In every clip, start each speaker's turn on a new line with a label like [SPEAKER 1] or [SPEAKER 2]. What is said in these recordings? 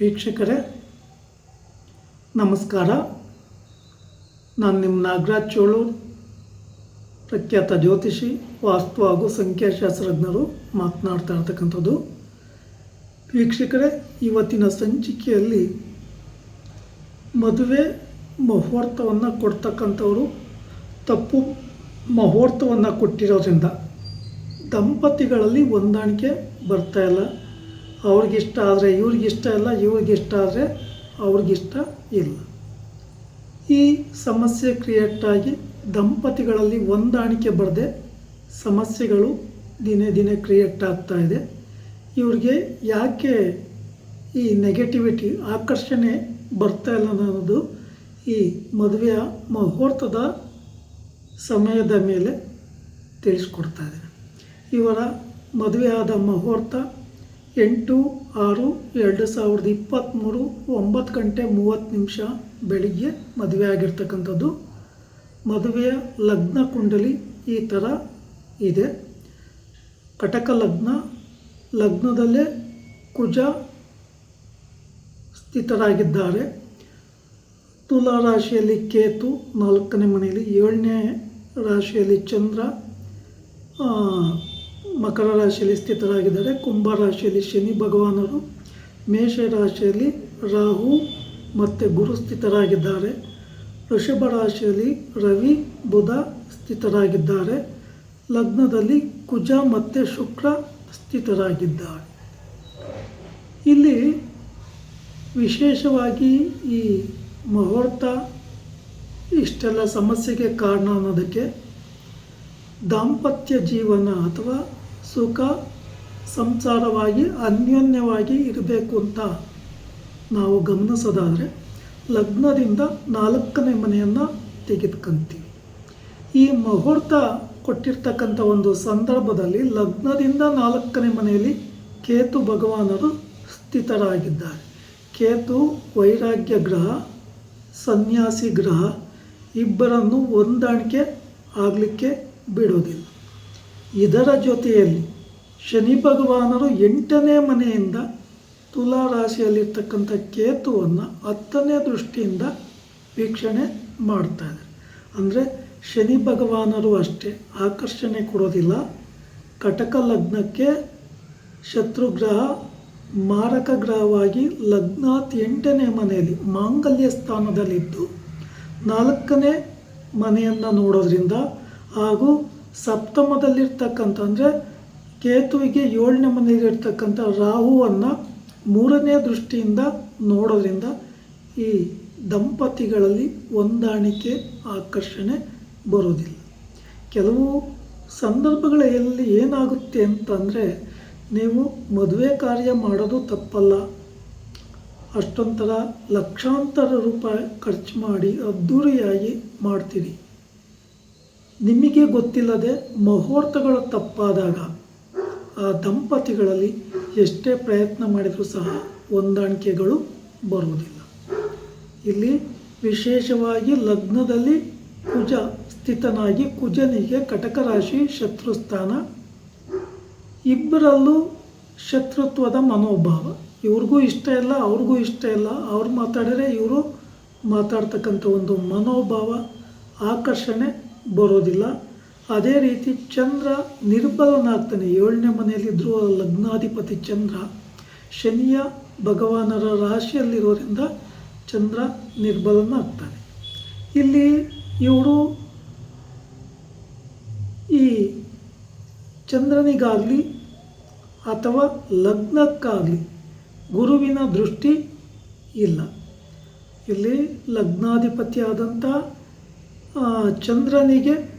[SPEAKER 1] ವೀಕ್ಷಕರೇ, ನಮಸ್ಕಾರ. ನಾನು ನಿಮ್ಮ ನಾಗರಾಜ್ ಚೋಳು, ಪ್ರಖ್ಯಾತ ಜ್ಯೋತಿಷಿ, ವಾಸ್ತು ಹಾಗೂ ಸಂಖ್ಯಾಶಾಸ್ತ್ರಜ್ಞರು ಮಾತನಾಡ್ತಾ ಇರ್ತಕ್ಕಂಥದ್ದು. ವೀಕ್ಷಕರೇ, ಇವತ್ತಿನ ಸಂಚಿಕೆಯಲ್ಲಿ ಮದುವೆ ಮುಹೂರ್ತವನ್ನು ಕೊಡ್ತಕ್ಕಂಥವರು ತಪ್ಪು ಮುಹೂರ್ತವನ್ನು ಕೊಟ್ಟಿರೋದ್ರಿಂದ ದಂಪತಿಗಳಲ್ಲಿ ಹೊಂದಾಣಿಕೆ ಇಲ್ಲ. ಅವ್ರಿಗಿಷ್ಟ ಆದರೆ ಇವ್ರಿಗಿಷ್ಟ ಇಲ್ಲ, ಇವ್ರಿಗಿಷ್ಟ ಆದರೆ ಅವ್ರಿಗಿಷ್ಟ ಇಲ್ಲ. ಈ ಸಮಸ್ಯೆ ಕ್ರಿಯೇಟ್ ಆಗಿ ದಂಪತಿಗಳಲ್ಲಿ ಹೊಂದಾಣಿಕೆ ಬರದೆ ಸಮಸ್ಯೆಗಳು ದಿನೇ ದಿನೇ ಕ್ರಿಯೇಟ್ ಆಗ್ತಾ ಇದೆ. ಇವ್ರಿಗೆ ಯಾಕೆ ಈ ನೆಗೆಟಿವಿಟಿ ಆಕರ್ಷಣೆ ಬರ್ತಾ ಇಲ್ಲ ಅನ್ನೋದು ಈ ಮದುವೆಯ ಮುಹೂರ್ತದ ಸಮಯದ ಮೇಲೆ ತಿಳಿಸ್ಕೊಡ್ತಾ ಇದೆ. ಇವರ ಮದುವೆಯಾದ ಮುಹೂರ್ತ ಎಂಟು, ಆರು, ಎರಡು ಸಾವಿರದ ಇಪ್ಪತ್ತ್ಮೂರು ಒಂಬತ್ತು ಗಂಟೆ ಮೂವತ್ತು ನಿಮಿಷ ಬೆಳಿಗ್ಗೆ ಮದುವೆ ಆಗಿರ್ತಕ್ಕಂಥದ್ದು. ಮದುವೆಯ ಲಗ್ನ ಕುಂಡಲಿ ಈ ಥರ ಇದೆ. ಕಟಕ ಲಗ್ನ, ಲಗ್ನದಲ್ಲೇ ಕುಜ ಸ್ಥಿತರಾಗಿದ್ದಾರೆ. ತುಲಾ ರಾಶಿಯಲ್ಲಿ ಕೇತು ನಾಲ್ಕನೇ ಮನೆಯಲ್ಲಿ, ಏಳನೇ ರಾಶಿಯಲ್ಲಿ ಚಂದ್ರ ಮಕರ ರಾಶಿಯಲ್ಲಿ ಸ್ಥಿತರಾಗಿದ್ದಾರೆ. ಕುಂಭ ರಾಶಿಯಲ್ಲಿ ಶನಿ ಭಗವಾನರು, ಮೇಷ ರಾಶಿಯಲ್ಲಿ ರಾಹು ಮತ್ತು ಗುರು ಸ್ಥಿತರಾಗಿದ್ದಾರೆ. ವೃಷಭ ರಾಶಿಯಲ್ಲಿ ರವಿ, ಬುಧ ಸ್ಥಿತರಾಗಿದ್ದಾರೆ. ಲಗ್ನದಲ್ಲಿ ಕುಜ ಮತ್ತು ಶುಕ್ರ ಸ್ಥಿತರಾಗಿದ್ದಾರೆ. ಇಲ್ಲಿ ವಿಶೇಷವಾಗಿ ಈ ಮುಹೂರ್ತ ಇಷ್ಟೆಲ್ಲ ಸಮಸ್ಯೆಗೆ ಕಾರಣ ಅನ್ನೋದಕ್ಕೆ ದಾಂಪತ್ಯ ಜೀವನ ಅಥವಾ ಸುಖ ಸಂಸಾರವಾಗಿ ಅನ್ಯೋನ್ಯವಾಗಿ ಇರಬೇಕು ಅಂತ ನಾವು ಗಮನಿಸೋದಾದರೆ ಲಗ್ನದಿಂದ ನಾಲ್ಕನೇ ಮನೆಯನ್ನು ತೆಗೆದುಕೊಂತೀವಿ. ಈ ಮುಹೂರ್ತ ಕೊಟ್ಟಿರ್ತಕ್ಕಂಥ ಒಂದು ಸಂದರ್ಭದಲ್ಲಿ ಲಗ್ನದಿಂದ ನಾಲ್ಕನೇ ಮನೆಯಲ್ಲಿ ಕೇತು ಭಗವಾನರು ಸ್ಥಿತರಾಗಿದ್ದಾರೆ. ಕೇತು, ವೈರಾಗ್ಯ ಗ್ರಹ, ಸನ್ಯಾಸಿ ಗ್ರಹ ಇಬ್ಬರನ್ನು ಹೊಂದಾಣಿಕೆ ಆಗಲಿಕ್ಕೆ ಬಿಡೋದಿಲ್ಲ. ಇದರ ಜೊತೆಯಲ್ಲಿ ಶನಿ ಭಗವಾನರು ಎಂಟನೇ ಮನೆಯಿಂದ ತುಲಾ ರಾಶಿಯಲ್ಲಿರ್ತಕ್ಕಂಥ ಕೇತುವನ್ನು ಹತ್ತನೇ ದೃಷ್ಟಿಯಿಂದ ವೀಕ್ಷಣೆ ಮಾಡ್ತಾ ಇದ್ದಾರೆ. ಅಂದರೆ ಶನಿ ಭಗವಾನರು ಅಷ್ಟೇ, ಆಕರ್ಷಣೆ ಕೊಡೋದಿಲ್ಲ. ಕಟಕ ಲಗ್ನಕ್ಕೆ ಶತ್ರುಗ್ರಹ ಮಾರಕ ಗ್ರಹವಾಗಿ ಲಗ್ನಾತ್ ಎಂಟನೇ ಮನೆಯಲ್ಲಿ, ಮಾಂಗಲ್ಯ ಸ್ಥಾನದಲ್ಲಿದ್ದು ನಾಲ್ಕನೇ ಮನೆಯನ್ನು ನೋಡೋದ್ರಿಂದ ಹಾಗೂ ಸಪ್ತಮದಲ್ಲಿರ್ತಕ್ಕಂಥ ಅಂದರೆ ಕೇತುವಿಗೆ ಏಳನೇ ಮನೆಯಲ್ಲಿರ್ತಕ್ಕಂಥ ರಾಹುವನ್ನು ಮೂರನೇ ದೃಷ್ಟಿಯಿಂದ ನೋಡೋದ್ರಿಂದ ಈ ದಂಪತಿಗಳಲ್ಲಿ ಹೊಂದಾಣಿಕೆ, ಆಕರ್ಷಣೆ ಬರೋದಿಲ್ಲ ಕೆಲವು ಸಂದರ್ಭಗಳಲ್ಲಿ ಏನಾಗುತ್ತೆ ಅಂತಂದರೆ, ನೀವು ಮದುವೆ ಕಾರ್ಯ ಮಾಡೋದು ತಪ್ಪಲ್ಲ. ಅಷ್ಟೊಂಥರ ಲಕ್ಷಾಂತರ ರೂಪಾಯಿ ಖರ್ಚು ಮಾಡಿ ಅದ್ಧೂರಿಯಾಗಿ ಮಾಡ್ತೀರಿ. ನಿಮಗೆ ಗೊತ್ತಿಲ್ಲದೆ ಮುಹೂರ್ತಗಳು ತಪ್ಪಾದಾಗ ಆ ದಂಪತಿಗಳಲ್ಲಿ ಎಷ್ಟೇ ಪ್ರಯತ್ನ ಮಾಡಿದರೂ ಸಹ ಹೊಂದಾಣಿಕೆಗಳು ಬರುವುದಿಲ್ಲ. ಇಲ್ಲಿ ವಿಶೇಷವಾಗಿ ಲಗ್ನದಲ್ಲಿ ಕುಜ ಸ್ಥಿತನಾಗಿ ಕುಜನಿಗೆ ಕಟಕ ರಾಶಿ ಶತ್ರುಸ್ಥಾನ. ಇಬ್ಬರಲ್ಲೂ ಶತ್ರುತ್ವದ ಮನೋಭಾವ. ಇವ್ರಿಗೂ ಇಷ್ಟ ಇಲ್ಲ, ಅವ್ರಿಗೂ ಇಷ್ಟ ಇಲ್ಲ. ಅವ್ರು ಮಾತಾಡಿದರೆ ಇವರು ಮಾತಾಡ್ತಕ್ಕಂಥ ಒಂದು ಮನೋಭಾವ, ಆಕರ್ಷಣೆ ಬರೋದಿಲ್ಲ. ಅದೇ ರೀತಿ ಚಂದ್ರ ನಿರ್ಬಲನಾಗ್ತಾನೆ. ಏಳನೇ ಮನೆಯಲ್ಲಿದ್ದರೂ ಆ ಲಗ್ನಾಧಿಪತಿ ಚಂದ್ರ. ಶನಿಯ ಭಗವಾನರ ರಾಶಿಯಲ್ಲಿರೋದ್ರಿಂದ ಚಂದ್ರ ನಿರ್ಬಲನಾಗ್ತಾನೆ. ಇಲ್ಲಿ ಇವರು ಈ ಚಂದ್ರನಿಗಾಗಲಿ ಅಥವಾ ಲಗ್ನಕ್ಕಾಗಲಿ ಗುರುವಿನ ದೃಷ್ಟಿ ಇಲ್ಲ. ಇಲ್ಲಿ ಲಗ್ನಾಧಿಪತಿಯಾದಂಥ ಚಂದ್ರನಿಗೆ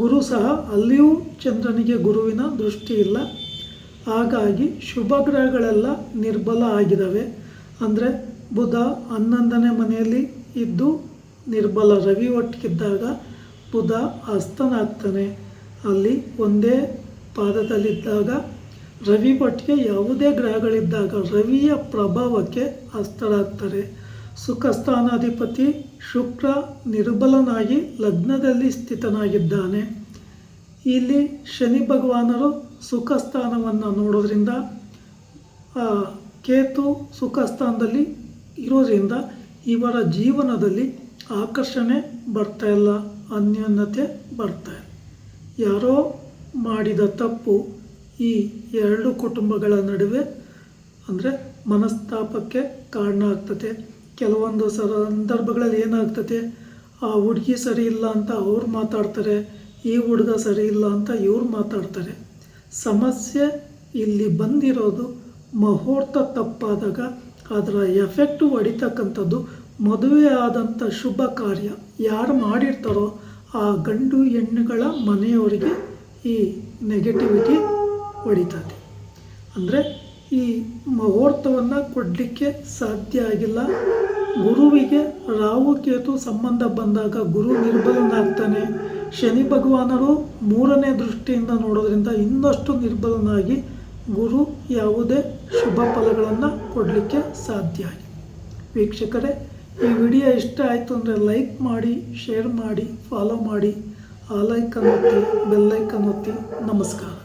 [SPEAKER 1] ಗುರು ಸಹ ಅಲ್ಲಿಯೂ ಚಂದ್ರನಿಗೆ ಗುರುವಿನ ದೃಷ್ಟಿ ಇಲ್ಲ. ಹಾಗಾಗಿ ಶುಭ ಗ್ರಹಗಳೆಲ್ಲ ನಿರ್ಬಲ ಆಗಿದ್ದಾವೆ ಅಂದರೆ ಬುಧ ಹನ್ನೊಂದನೇ ಮನೆಯಲ್ಲಿ ಇದ್ದು ನಿರ್ಬಲ ರವಿ ಒಟ್ಟಿಗಿದ್ದಾಗ ಬುಧ ಅಸ್ತನಾಗ್ತಾನೆ. ಅಲ್ಲಿ ಒಂದೇ ಪಾದದಲ್ಲಿದ್ದಾಗ ರವಿ ಒಟ್ಟಿಗೆ ಯಾವುದೇ ಗ್ರಹಗಳಿದ್ದಾಗ ರವಿಯ ಪ್ರಭಾವಕ್ಕೆ ಹಸ್ತರಾಗ್ತಾರೆ ಸುಖ ಸ್ಥಾನಾಧಿಪತಿ ಶುಕ್ರ ನಿರ್ಬಲನಾಗಿ ಲಗ್ನದಲ್ಲಿ ಸ್ಥಿತನಾಗಿದ್ದಾನೆ. ಇಲ್ಲಿ ಶನಿ ಭಗವಾನರು ಸುಖಸ್ಥಾನವನ್ನು ನೋಡೋದ್ರಿಂದ ಕೇತು ಸುಖಸ್ಥಾನದಲ್ಲಿ ಇರೋದ್ರಿಂದ ಇವರ ಜೀವನದಲ್ಲಿ ಆಕರ್ಷಣೆ ಬರ್ತಾ ಇಲ್ಲ, ಅನ್ಯೋನ್ಯತೆ ಬರ್ತಾ ಯಾರೋ ಮಾಡಿದ ತಪ್ಪು ಈ ಎರಡು ಕುಟುಂಬಗಳ ನಡುವೆ ಅಂದರೆ ಮನಸ್ತಾಪಕ್ಕೆ ಕಾರಣ ಆಗ್ತದೆ. ಕೆಲವೊಂದು ಸಂದರ್ಭಗಳಲ್ಲಿ ಏನಾಗ್ತದೆ, ಆ ಹುಡುಗಿ ಸರಿ ಇಲ್ಲ ಅಂತ ಅವ್ರು ಮಾತಾಡ್ತಾರೆ, ಈ ಹುಡುಗ ಸರಿ ಇಲ್ಲ ಅಂತ ಇವ್ರು ಮಾತಾಡ್ತಾರೆ. ಸಮಸ್ಯೆ ಇಲ್ಲಿ ಬಂದಿರೋದು ಮುಹೂರ್ತ ತಪ್ಪಾದಾಗ ಅದರ ಎಫೆಕ್ಟು ಹೊಡಿತಕ್ಕಂಥದ್ದು ಮದುವೆ ಆದಂಥ ಶುಭ ಕಾರ್ಯ. ಯಾರು ಮಾಡಿರ್ತಾರೋ ಆ ಗಂಡು ಹೆಣ್ಣುಗಳ ಮನೆಯವರಿಗೆ ಈ ನೆಗೆಟಿವಿಟಿ ಹೊಡಿತದೆ. ಅಂದರೆ ಈ ಮುಹೂರ್ತವನ್ನು ಕೊಡಲಿಕ್ಕೆ ಸಾಧ್ಯ ಆಗಿಲ್ಲ. ಗುರುವಿಗೆ ರಾಹು ಕೇತು ಸಂಬಂಧ ಬಂದಾಗ ಗುರು ನಿರ್ಬಲನಾಗ್ತಾನೆ ಶನಿ ಭಗವಾನರು ಮೂರನೇ ದೃಷ್ಟಿಯಿಂದ ನೋಡೋದ್ರಿಂದ ಇನ್ನಷ್ಟು ನಿರ್ಬಲನಾಗಿ ಗುರು ಯಾವುದೇ ಶುಭ ಫಲಗಳನ್ನು ಕೊಡಲಿಕ್ಕೆ ಸಾಧ್ಯ ಆಗಿದೆ. ವೀಕ್ಷಕರೇ, ಈ ವಿಡಿಯೋ ಇಷ್ಟ ಆಯಿತು ಅಂದರೆ ಲೈಕ್ ಮಾಡಿ, ಶೇರ್ ಮಾಡಿ, ಫಾಲೋ ಮಾಡಿ. ಆ ಲೈಕ್ ಒತ್ತಿ ಬೆಲ್ಲೈಕನ್ ಒತ್ತಿ. ನಮಸ್ಕಾರ.